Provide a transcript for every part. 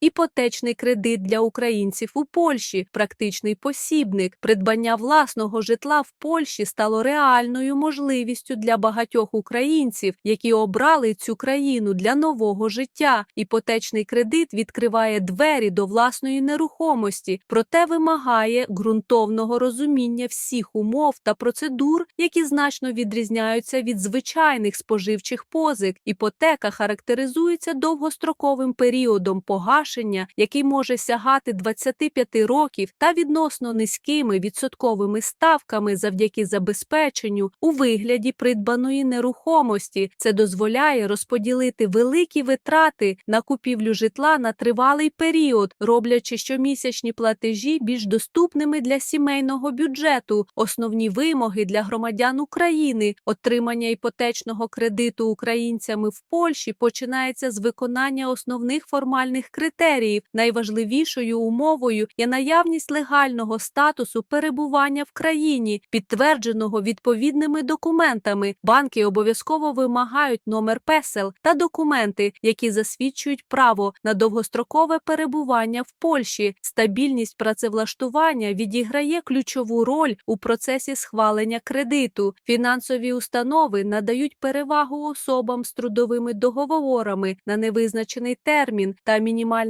іпотечний кредит для українців у Польщі, практичний посібник, придбання власного житла в Польщі стало реальною можливістю для багатьох українців, які обрали цю країну для нового життя. Іпотечний кредит відкриває двері до власної нерухомості, проте вимагає ґрунтовного розуміння всіх умов та процедур, які значно відрізняються від звичайних споживчих позик. Іпотека характеризується довгостроковим періодом погашення, який може сягати 25 років та відносно низькими відсотковими ставками завдяки забезпеченню у вигляді придбаної нерухомості. Це дозволяє розподілити великі витрати на купівлю житла на тривалий період, роблячи щомісячні платежі більш доступними для сімейного бюджету. Основні вимоги для громадян України отримання іпотечного кредиту українцями в Польщі починається з виконання основних формальних критеріїв. Найважливішою умовою є наявність легального статусу перебування в країні, підтвердженого відповідними документами. Банки обов'язково вимагають номер песел та документи, які засвідчують право на довгострокове перебування в Польщі. Стабільність працевлаштування відіграє ключову роль у процесі схвалення кредиту. Фінансові установи надають перевагу особам з трудовими договорами на невизначений термін та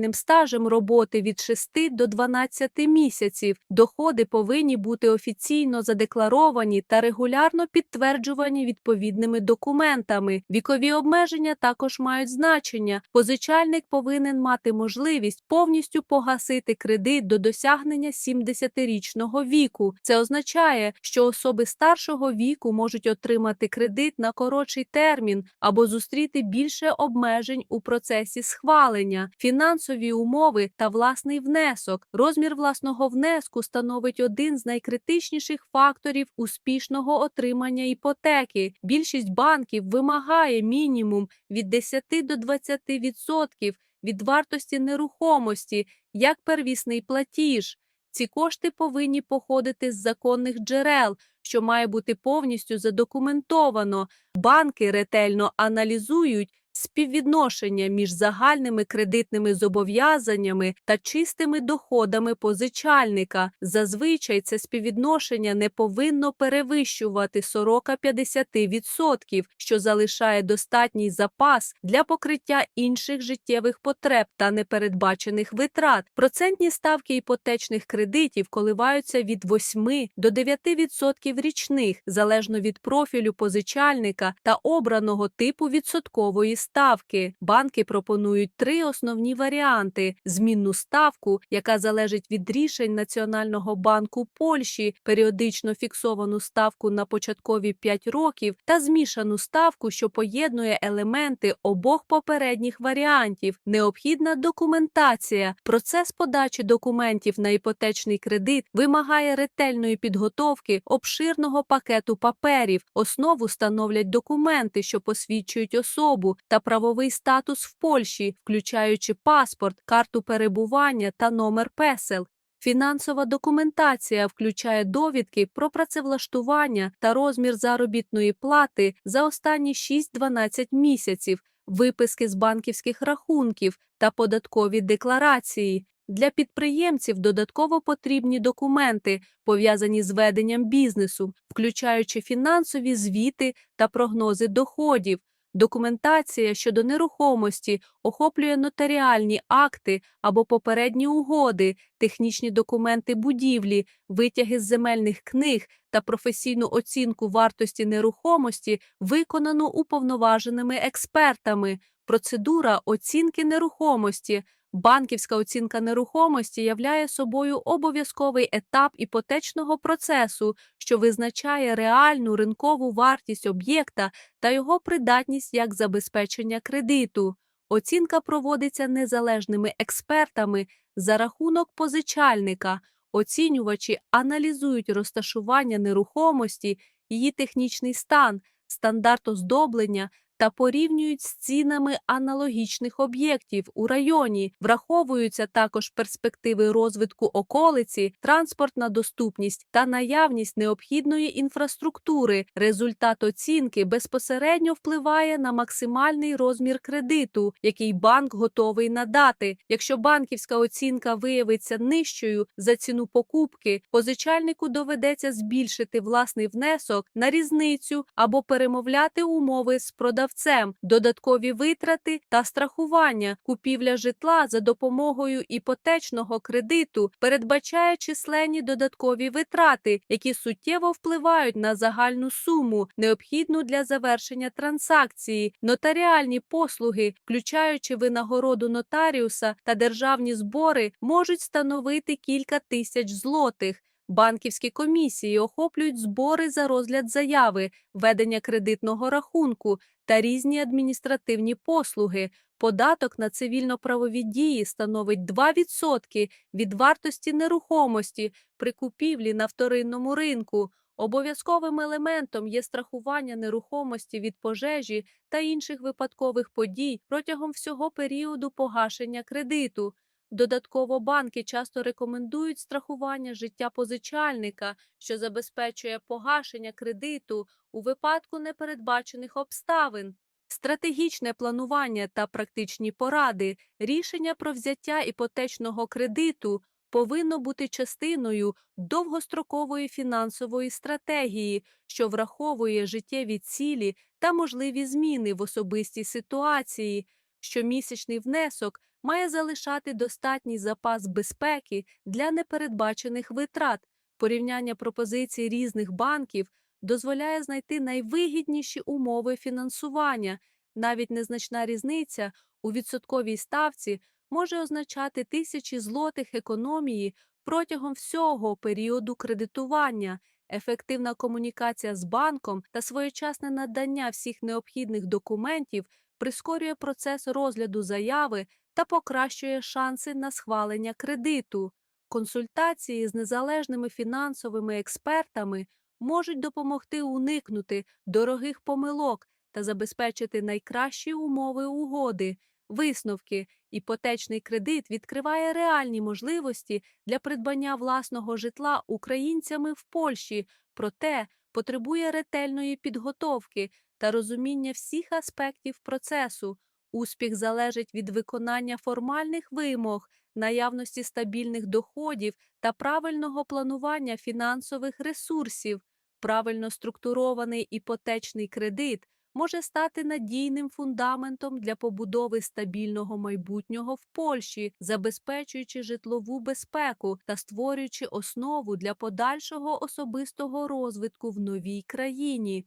мінімальним стажем роботи від 6 до 12 місяців. Доходи повинні бути офіційно задекларовані та регулярно підтверджувані відповідними документами. Вікові обмеження також мають значення. Позичальник повинен мати можливість повністю погасити кредит до досягнення 70-річного віку. Це означає, що особи старшого віку можуть отримати кредит на коротший термін або зустріти більше обмежень у процесі схвалення, фінансові умови та власний внесок. Розмір власного внеску становить один з найкритичніших факторів успішного отримання іпотеки. Більшість банків вимагає мінімум від 10 до 20 відсотків від вартості нерухомості як первісний платіж. Ці кошти повинні походити з законних джерел, що має бути повністю задокументовано. Банки ретельно аналізують співвідношення між загальними кредитними зобов'язаннями та чистими доходами позичальника. Зазвичай це співвідношення не повинно перевищувати 40-50%, що залишає достатній запас для покриття інших життєвих потреб та непередбачених витрат. Процентні ставки іпотечних кредитів коливаються від 8 до 9% річних, залежно від профілю позичальника та обраного типу відсоткової ставки. Банки пропонують три основні варіанти: змінну ставку, яка залежить від рішень Національного банку Польщі, періодично фіксовану ставку на початкові 5 років, та змішану ставку, що поєднує елементи обох попередніх варіантів. Необхідна документація. Процес подачі документів на іпотечний кредит вимагає ретельної підготовки обширного пакету паперів. Основу становлять документи, що посвідчують особу та правовий статус в Польщі, включаючи паспорт, карту перебування та номер песел. Фінансова документація включає довідки про працевлаштування та розмір заробітної плати за останні 6-12 місяців, виписки з банківських рахунків та податкові декларації. Для підприємців додатково потрібні документи, пов'язані з веденням бізнесу, включаючи фінансові звіти та прогнози доходів. Документація щодо нерухомості охоплює нотаріальні акти або попередні угоди, технічні документи будівлі, витяги з земельних книг та професійну оцінку вартості нерухомості, виконану уповноваженими експертами. Процедура оцінки нерухомості. Банківська оцінка нерухомості являє собою обов'язковий етап іпотечного процесу, що визначає реальну ринкову вартість об'єкта та його придатність як забезпечення кредиту. Оцінка проводиться незалежними експертами за рахунок позичальника. Оцінювачі аналізують розташування нерухомості, її технічний стан, стандарт оздоблення та порівнюють з цінами аналогічних об'єктів у районі. Враховуються також перспективи розвитку околиці, транспортна доступність та наявність необхідної інфраструктури. Результат оцінки безпосередньо впливає на максимальний розмір кредиту, який банк готовий надати. Якщо банківська оцінка виявиться нижчою за ціну покупки, позичальнику доведеться збільшити власний внесок на різницю або перемовляти умови з продавцем, додаткові витрати та страхування. Купівля житла за допомогою іпотечного кредиту передбачає численні додаткові витрати, які суттєво впливають на загальну суму, необхідну для завершення транзакції, нотаріальні послуги, включаючи винагороду нотаріуса та державні збори, можуть становити кілька тисяч злотих. Банківські комісії охоплюють збори за розгляд заяви, ведення кредитного рахунку та різні адміністративні послуги. Податок на цивільно-правові дії становить 2% від вартості нерухомості при купівлі на вторинному ринку. Обов'язковим елементом є страхування нерухомості від пожежі та інших випадкових подій протягом всього періоду погашення кредиту. Додатково банки часто рекомендують страхування життя позичальника, що забезпечує погашення кредиту у випадку непередбачених обставин. Стратегічне планування та практичні поради, рішення про взяття іпотечного кредиту повинно бути частиною довгострокової фінансової стратегії, що враховує життєві цілі та можливі зміни в особистій ситуації. Щомісячний внесок має залишати достатній запас безпеки для непередбачених витрат. Порівняння пропозицій різних банків дозволяє знайти найвигідніші умови фінансування. Навіть незначна різниця у відсотковій ставці може означати тисячі злотих економії протягом всього періоду кредитування. Ефективна комунікація з банком та своєчасне надання всіх необхідних документів прискорює процес розгляду заяви та покращує шанси на схвалення кредиту. Консультації з незалежними фінансовими експертами можуть допомогти уникнути дорогих помилок та забезпечити найкращі умови угоди. Висновки іпотечний кредит відкриває реальні можливості для придбання власного житла українцями в Польщі, проте потребує ретельної підготовки та розуміння всіх аспектів процесу. Успіх залежить від виконання формальних вимог, наявності стабільних доходів та правильного планування фінансових ресурсів. Правильно структурований іпотечний кредит може стати надійним фундаментом для побудови стабільного майбутнього в Польщі, забезпечуючи житлову безпеку та створюючи основу для подальшого особистого розвитку в новій країні.